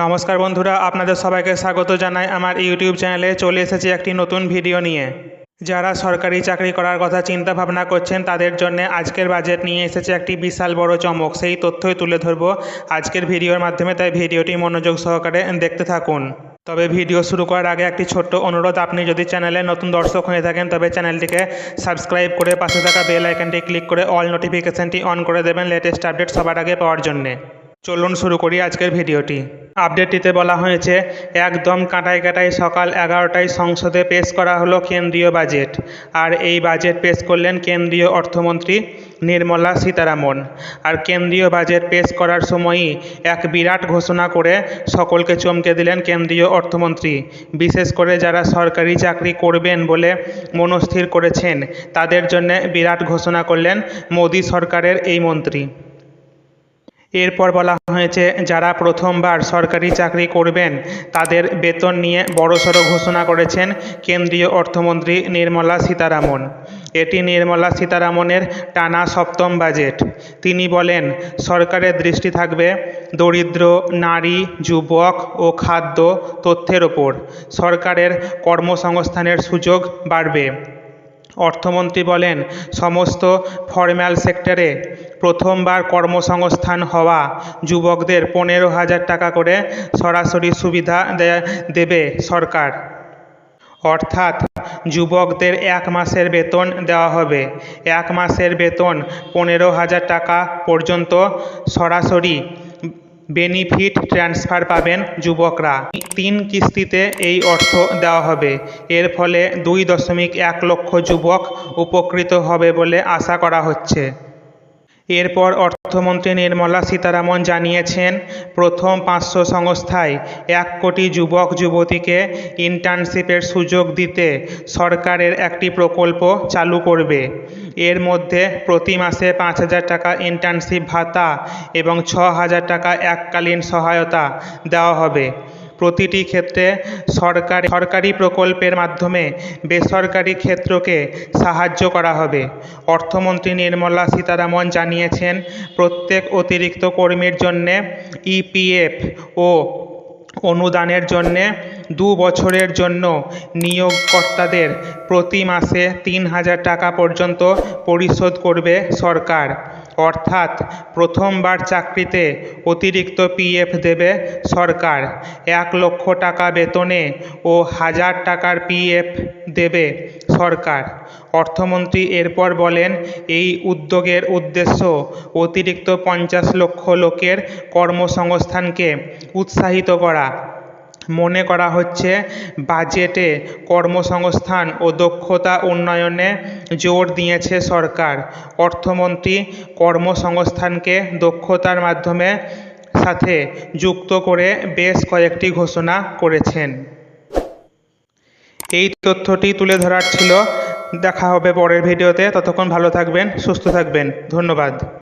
নমস্কার বন্ধুরা, আপনাদের সবাইকে স্বাগত জানাই আমার ইউটিউব চ্যানেলে। চলে এসেছি একটি নতুন ভিডিও নিয়ে। যারা সরকারি চাকরি করার কথা চিন্তা ভাবনা করছেন, তাদের জন্য আজকের বাজেট নিয়ে এসেছে একটি বিশাল বড় চমক। সেই তথ্যই তুলে ধরবো আজকের ভিডিওর মাধ্যমে। তাই ভিডিওটি মনোযোগ সহকারে দেখতে থাকুন। তবে ভিডিও শুরু করার আগে একটি ছোট্ট অনুরোধ। আপনি যদি চ্যানেলে নতুন দর্শক হয়ে থাকেন, তবে চ্যানেলটিকে সাবস্ক্রাইব করে পাশে থাকা বেল আইকনটি ক্লিক করে অল নোটিফিকেশনটি অন করে দেবেন লেটেস্ট আপডেট সবার আগে পাওয়ার জন্যে। চলুন শুরু করি আজকের ভিডিওটি। আপডেটটিতে বলা হয়েছে, একদম কাঁটায় কাঁটায় সকাল এগারোটায় সংসদে পেশ করা হলো কেন্দ্রীয় বাজেট। আর এই বাজেট পেশ করলেন কেন্দ্রীয় অর্থমন্ত্রী নির্মলা সীতারামন। আর কেন্দ্রীয় বাজেট পেশ করার সময়ই এক বিরাট ঘোষণা করে সকলকে চমকে দিলেন কেন্দ্রীয় অর্থমন্ত্রী। বিশেষ করে যারা সরকারি চাকরি করবেন বলে মনস্থির করেছেন, তাদের জন্য বিরাট ঘোষণা করলেন মোদী সরকারের এই মন্ত্রী। এরপর বলা হয়েছে, যারা প্রথমবার সরকারি চাকরি করবেন, তাদের বেতন নিয়ে বড়সড় ঘোষণা করেছেন কেন্দ্রীয় অর্থমন্ত্রী নির্মলা সীতারামন। এটি নির্মলা সীতারামনের টানা সপ্তম বাজেট। তিনি বলেন, সরকারের দৃষ্টি থাকবে দরিদ্র, নারী, যুবক ও খাদ্য তথ্যের ওপর। সরকারের কর্মসংস্থানের সুযোগ বাড়বে। অর্থমন্ত্রী বলেন, সমস্ত ফরম্যাল সেক্টরে প্রথমবার কর্মসংস্থান হওয়া যুবকদের পনেরো হাজার টাকা করে সরাসরি সুবিধা দেবে সরকার। অর্থাৎ যুবকদের এক মাসের বেতন দেওয়া হবে। এক মাসের বেতন পনেরো হাজার টাকা পর্যন্ত সরাসরি বেনিফিট ট্রান্সফার পাবেন যুবকরা। তিন কিস্তিতে এই অর্থ দেওয়া হবে। এর ফলে দুই দশমিক এক লক্ষ যুবক উপকৃত হবে বলে আশা করা হচ্ছে। এরপর অর্থমন্ত্রী নির্মলা সীতারামন জানিয়েছেন, প্রথম পাঁচশো সংস্থায় এক কোটি যুবক, যুবতীকে ইন্টার্নশিপের সুযোগ দিতে সরকারের একটি প্রকল্প চালু করবে। এর মধ্যে প্রতি মাসে পাঁচ হাজার টাকা ইন্টার্নশিপ ভাতা এবং ছ হাজার টাকা এককালীন সহায়তা দেওয়া হবে। প্রতিটি ক্ষেত্রে সরকার সরকারি প্রকল্পের মাধ্যমে বেসরকারি ক্ষেত্রকে সাহায্য করা হবে। অর্থমন্ত্রী নির্মলা সীতারামন জানিয়েছেন, প্রত্যেক অতিরিক্ত কর্মীর জন্যে ইপিএফ ও অনুদানের জন্যে দু বছরের জন্য নিয়োগকর্তাদের প্রতি মাসে তিন হাজার টাকা পর্যন্ত পরিশোধ করবে সরকার। অর্থাৎ প্রথমবার চাকরিতে অতিরিক্ত পিএফ দেবে সরকার। এক লক্ষ টাকা বেতনে ও হাজার টাকার পিএফ দেবে সরকার। অর্থমন্ত্রী এরপর বলেন, এই উদ্যোগের উদ্দেশ্য অতিরিক্ত পঞ্চাশ লক্ষ লোকের কর্মসংস্থানকে উৎসাহিত করা। মনে করা হচ্ছে, বাজেটে কর্মসংস্থান ও দক্ষতা উন্নয়নে জোর দিয়েছে সরকার। অর্থমন্ত্রী কর্মসংস্থানকে দক্ষতার মাধ্যমে সাথে যুক্ত করে বেশ কয়েকটি ঘোষণা করেছেন। এই তথ্যটি তুলে ধরার ছিল। দেখা হবে পরের ভিডিওতে। ততক্ষণ ভালো থাকবেন, সুস্থ থাকবেন। ধন্যবাদ।